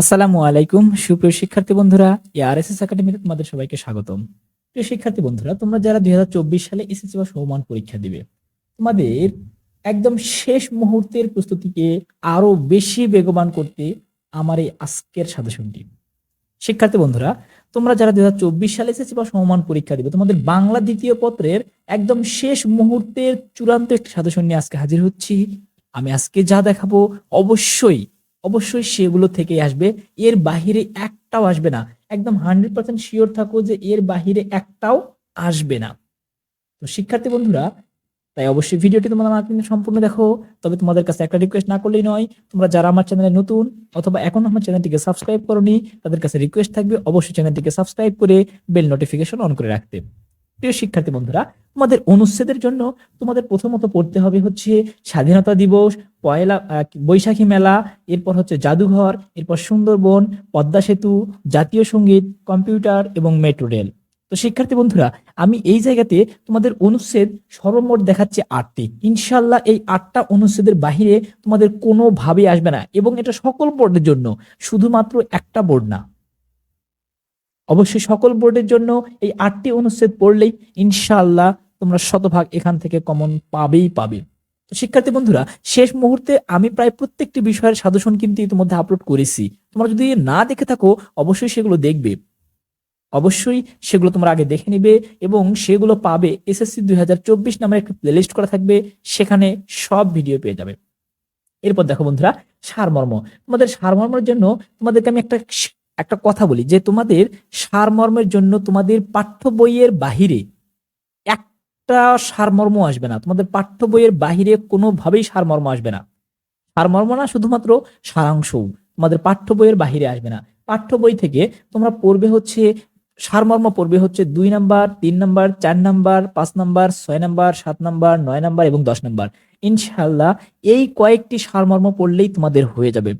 আসসালামু আলাইকুম, সুপ্রিয় শিক্ষার্থী বন্ধুরা এআরএসএস একাডেমিতে তোমাদের সবাইকে স্বাগতম। প্রিয় শিক্ষার্থী বন্ধুরা, তোমরা যারা দু হাজার চব্বিশ সালে এসএসসি বা সমমান পরীক্ষা দিবে, তোমাদের একদম শেষ মুহূর্তের প্রস্তুতিকে আরও বেশি বেগবান করতে আমার এই আজকের সাজেশনটি। শিক্ষার্থী বন্ধুরা, তোমরা যারা দুই হাজার চব্বিশ সালে এসএসসি বা সমমান পরীক্ষা দিবে, তোমাদের বাংলা দ্বিতীয় পত্রের একদম শেষ মুহূর্তের চূড়ান্ত একটি সাজেশন নিয়ে আজকে হাজির হচ্ছি। আমি আজকে যা দেখাবো, অবশ্যই অবশ্যই সেগুলো থেকে আসবে। এর বাহিরে একটাও আসবে না। একদম হান্ড্রেড পার্সেন্ট শিওর থাকো যে এর বাহিরে একটাও আসবে না। তো শিক্ষার্থী বন্ধুরা, তাই অবশ্যই ভিডিওটি তোমরা আমার কিন্তু সম্পূর্ণ দেখো। তবে তোমাদের কাছে একটা রিকোয়েস্ট না করলেই নয়, তোমরা যারা আমার চ্যানেলে নতুন অথবা এখন আমার চ্যানেলটিকে সাবস্ক্রাইব করনি, তাদের কাছে রিকোয়েস্ট থাকবে অবশ্যই চ্যানেলটিকে সাবস্ক্রাইব করে বেল নোটিফিকেশন অন করে রাখতে। প্রিয় শিক্ষার্থী বন্ধুরা, তোমাদের অনুচ্ছেদের জন্য তোমাদের প্রথমত পড়তে হবে হচ্ছে স্বাধীনতা দিবস, পয়লা বৈশাখী মেলা, এরপর হচ্ছে জাদুঘর, এরপর সুন্দরবন, পদ্মা সেতু, জাতীয় সংগীত, কম্পিউটার এবং মেট্রো রেল। তো শিক্ষার্থী বন্ধুরা, আমি এই জায়গাতে তোমাদের অনুচ্ছেদ সর্বমোট দেখাচ্ছি আটটি। ইনশাল্লাহ এই আটটা অনুচ্ছেদের বাহিরে তোমাদের কোনোভাবেই আসবে না এবং এটা সকল বোর্ডের জন্য, শুধুমাত্র একটা বোর্ড না। অবশ্যই সকল বোর্ডের জন্য এই আটটি অনুচ্ছেদ পড়লেই ইনশাআল্লাহ তোমরা শতভাগ এখান থেকে কমন পাবেই পাবে। তো শিক্ষার্থী বন্ধুরা, শেষ মুহূর্তে আমি প্রায় প্রত্যেকটি বিষয়ের সাজেশন কিন্তু ইতিমধ্যে আপলোড করেছি। তোমরা যদি না দেখে থাকো, অবশ্যই সেগুলো দেখবে। অবশ্যই সেগুলো তোমরা আগে দেখে নিবে এবং সেগুলো পাবে এসএসসি দুই হাজার চব্বিশ নামের একটা প্লেলিস্ট করা থাকবে, সেখানে সব ভিডিও পেয়ে যাবে। এরপর দেখো বন্ধুরা, সারমর্ম। তোমাদের সারমর্মের জন্য তোমাদেরকে আমি একটা একটা কথা বলি যে তোমাদের সারমর্মের জন্য তোমাদের পাঠ্য বইয়ের বাহিরে একটা সারমর্ম আসবে না। তোমাদের পাঠ্য বইয়ের বাহিরে কোনোভাবেই সারমর্ম আসবে না। সারমর্ম না শুধুমাত্র সারাংশ। তোমাদের পাঠ্য বইয়ের বাহিরে আসবে না। পাঠ্য বই থেকে তোমরা পড়বে হচ্ছে, সারমর্ম পড়বে হচ্ছে দুই নাম্বার, তিন নাম্বার, চার নাম্বার, পাঁচ নাম্বার, ছয় নাম্বার, সাত নাম্বার, নয় নাম্বার এবং দশ নাম্বার। ইনশাল্লাহ এই কয়েকটি সারমর্ম পড়লেই তোমাদের হয়ে যাবে।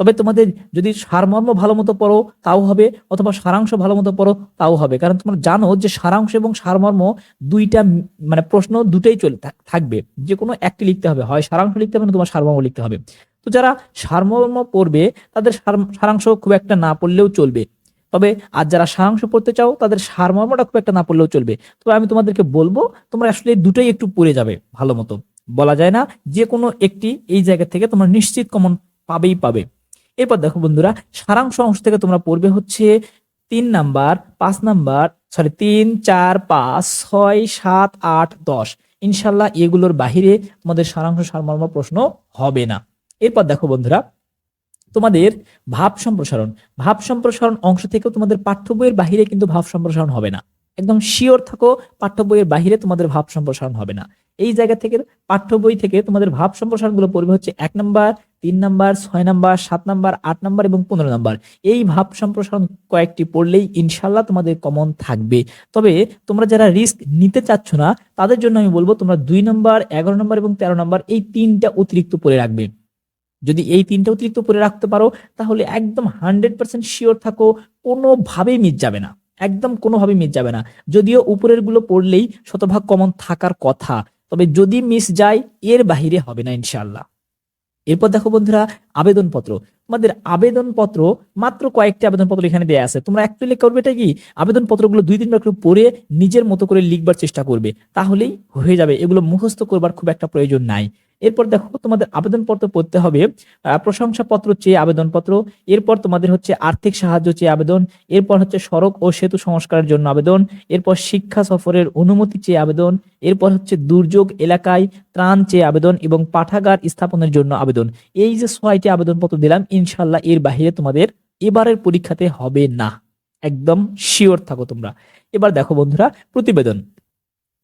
তবে তোমাদের যদি সারমর্ম ভালো মতো পড়ো, তাও হবে, অথবা সারাংশ ভালো মতো পড়ো, তাও হবে। কারণ তোমরা জানো যে সারাংশ এবং সারমর্ম দুইটা মানে প্রশ্ন দুটোই চলে থাকবে। যে কোনো একটি লিখতে হবে। হয় সারাংশ লিখতে হবে না, তোমার সারমর্ম লিখতে হবে। তো যারা সারমর্ম পড়বে, তাদের সার- সারাংশ খুব একটা না পড়লেও চলবে। তবে আর যারা সারাংশ পড়তে চাও, তাদের সারমর্মটা খুব একটা না পড়লেও চলবে। তবে আমি তোমাদেরকে বলব, তোমরা আসলে দুটোই একটু পড়ে যাবে ভালো মতো। বলা যায় না, যে কোনো একটি এই জায়গা থেকে তোমরা নিশ্চিত কমন পাবেই পাবে। এরপর দেখো বন্ধুরা, সারাংশ অংশ থেকে তোমরা পড়বে হচ্ছে তিন নাম্বার, পাঁচ নাম্বার সরি তিন, চার, পাঁচ, ছয়, সাত, আট, দশ। ইনশাল্লাহ এগুলোর বাহিরে তোমাদের সারাংশ সারমর্ম প্রশ্ন হবে না। এরপর দেখো বন্ধুরা, তোমাদের ভাব সম্প্রসারণ। ভাব সম্প্রসারণ অংশ থেকেও তোমাদের পাঠ্য বইয়ের বাহিরে কিন্তু ভাব সম্প্রসারণ হবে না। একদম শিওর থাকো, পাঠ্য বইয়ের বাহিরে তোমাদের ভাব সম্প্রসারণ হবে না। এই জায়গা থেকে, পাঠ্য বই থেকে তোমাদের ভাব সম্প্রসারণগুলো পড়বে হচ্ছে এক নাম্বার তিন নাম্বার, ছয় নাম্বার, সাত নাম্বার, আট নাম্বার এবং পনেরো নাম্বার। এই ভাব সম্প্রসারণ কয়েকটি পড়লেই ইনশাল্লাহ তোমাদের কমন থাকবে। তবে তোমরা যারা রিস্ক নিতে চাচ্ছ না, তাদের জন্য আমি বলব তোমরা দুই নাম্বার, এগারো নাম্বার এবং তেরো নাম্বার এই তিনটা অতিরিক্ত পড়ে রাখবে। যদি এই তিনটা অতিরিক্ত পড়ে রাখতে পারো, তাহলে একদম হান্ড্রেড পার্সেন্ট শিওর থাকো, কোনোভাবেই মিস যাবে না। একদম কোনোভাবেই মিস যাবে না। যদিও উপরেরগুলো পড়লেই শতভাগ কমন থাকার কথা, তবে যদি মিস যায়, এর বাহিরে হবে না ইনশাল্লাহ এরপর দেখো বন্ধুরা, আবেদনপত্র। তোমাদের আবেদনপত্র, মাত্র কয়েকটি আবেদনপত্র এখানে দেওয়া আছে। তোমরা অ্যাকচুয়ালি করবে এটা কি? আবেদনপত্রগুলো দুই, তিনবার একটু পড়ে নিজের মতো করে লিখবার চেষ্টা করবে। তাহলেই হয়ে যাবে। এগুলো মুখস্থ করবার খুব একটা প্রয়োজন নাই। এরপর দেখো তোমাদের আবেদনপত্র পড়তে হবে প্রশংসাপত্র চেয়ে আবেদনপত্র, এরপর তোমাদের হচ্ছে আর্থিক সাহায্য চেয়ে আবেদন, এরপর হচ্ছে সড়ক ও সেতু সংস্কারের জন্য আবেদন, এরপর শিক্ষা সফরের অনুমতি চেয়ে আবেদন, এরপর হচ্ছে দুর্যোগ এলাকায় ত্রাণ চেয়ে আবেদন এবং পাঠাগার স্থাপনের জন্য আবেদন। এই যে ছয়টি আবেদনপত্র দিলাম ইনশাল্লাহ এর বাহিরে তোমাদের এবারের পরীক্ষাতে হবে না। একদম শিওর থাকো তোমরা। এবার দেখো বন্ধুরা, প্রতিবেদন।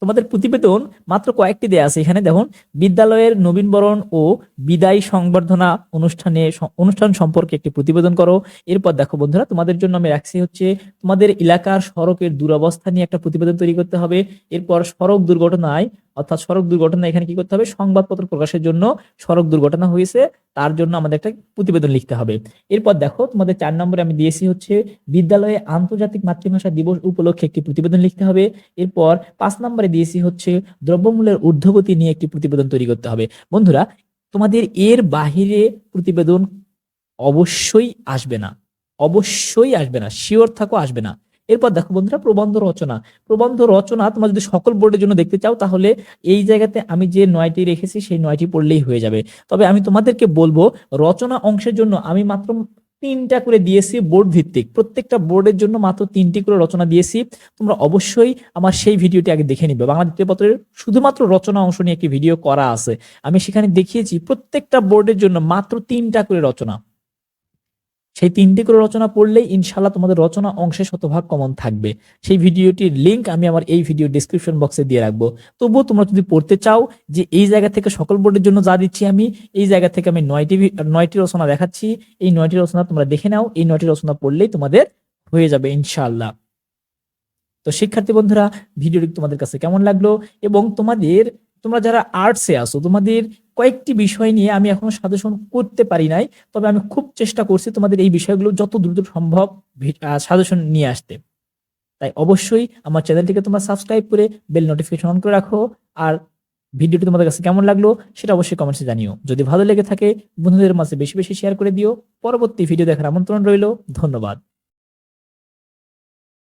তোমাদের প্রতিবেদন মাত্র কয়েকটি দেয়া আছে। এখানে দেখুন, বিদ্যালয়ের নবীনবরণ ও বিদায় সংবর্ধনা অনুষ্ঠানে অনুষ্ঠান সম্পর্কে একটি প্রতিবেদন করো। এরপর দেখো বন্ধুরা, তোমাদের জন্য আমি রাখছি হচ্ছে, তোমাদের এলাকার সড়কের দুরবস্থা নিয়ে একটা প্রতিবেদন তৈরি করতে হবে। এরপর সড়ক দুর্ঘটনায় অর্থাৎ সড়ক দুর্ঘটনা, এখানে কি করতে হবে? সংবাদপত্র প্রকাশের জন্য সড়ক দুর্ঘটনা হয়েছে, তার জন্য আমাদের একটা প্রতিবেদন লিখতে হবে। এরপর দেখো, তোমাদের চার নম্বরে আমি দিয়েছি হচ্ছে, বিদ্যালয়ে আন্তর্জাতিক মাতৃভাষা দিবস উপলক্ষে একটি প্রতিবেদন লিখতে হবে। এরপর পাঁচ নম্বরে দিয়েছি হচ্ছে, দ্রব্যমূল্যের ঊর্ধ্বগতি নিয়ে একটি প্রতিবেদন তৈরি করতে হবে। বন্ধুরা, তোমাদের এর বাহিরে প্রতিবেদন অবশ্যই আসবে না। অবশ্যই আসবে না, শিওর থাকো আসবে না। এরপর দেখো বন্ধুরা, প্রবন্ধ রচনা। প্রবন্ধ রচনা তোমরা যদি সকল বোর্ডের জন্য দেখতে চাও, তাহলে এই জায়গাতে আমি যে নয়টি রেখেছি, সেই নয়টি পড়লেই হয়ে যাবে। তবে আমি তোমাদেরকে বলব, রচনা অংশের জন্য আমি মাত্র তিনটা করে দিয়েছি বোর্ড ভিত্তিক প্রত্যেকটা বোর্ডের জন্য মাত্র তিনটি করে রচনা দিয়েছি। তোমরা অবশ্যই আমার সেই ভিডিওটি আগে দেখে নিবে। বাংলা দ্বিতীয় পত্রের শুধুমাত্র রচনা অংশ নিয়ে একটি ভিডিও করা আছে। আমি সেখানে দেখিয়েছি, প্রত্যেকটা বোর্ডের জন্য মাত্র তিনটা করে রচনা। সেই তিনটি করে রচনা পড়লেই ইনশাল্লাহ তোমাদের রচনা অংশে শতভাগ কমন থাকবে। সেই ভিডিওটির লিংক আমি আমার এই ভিডিও ডিসক্রিপশন বক্সে দিয়ে রাখব। তবুও তোমরা যদি পড়তে চাও যে এই জায়গা থেকে সকল বোর্ডের জন্য যা দিচ্ছি আমি, এই জায়গা থেকে আমি নয়টি নয়টি রচনা দেখাচ্ছি, এই নয়টি রচনা তোমরা দেখে নাও, এই নয়টি রচনা পড়লেই তোমাদের হয়ে যাবে ইনশাআল্লাহ। তো শিক্ষার্থী বন্ধুরা, ভিডিওটি তোমাদের কাছে কেমন লাগল? এবং তোমাদের তোমরা যারা আর্টসে আসো তোমাদের কয়েকটি বিষয় নিয়ে আমি এখনও সাজেশন করতে পারি নাই, তবে আমি খুব চেষ্টা করছি তোমাদের এই বিষয়গুলো যত দ্রুত সম্ভব সাজেশন নিয়ে আসতে। তাই অবশ্যই আমার চ্যানেলটিকে তোমরা সাবস্ক্রাইব করে বেল নোটিফিকেশন অন করে রাখো, আর ভিডিওটি তোমাদের কাছে কেমন লাগল সেটা অবশ্যই কমেন্টসে জানিও। যদি ভালো লেগে থাকে, বন্ধুদের মাঝে বেশি বেশি শেয়ার করে দিও। পরবর্তী ভিডিও দেখার আমন্ত্রণ রইল, ধন্যবাদ।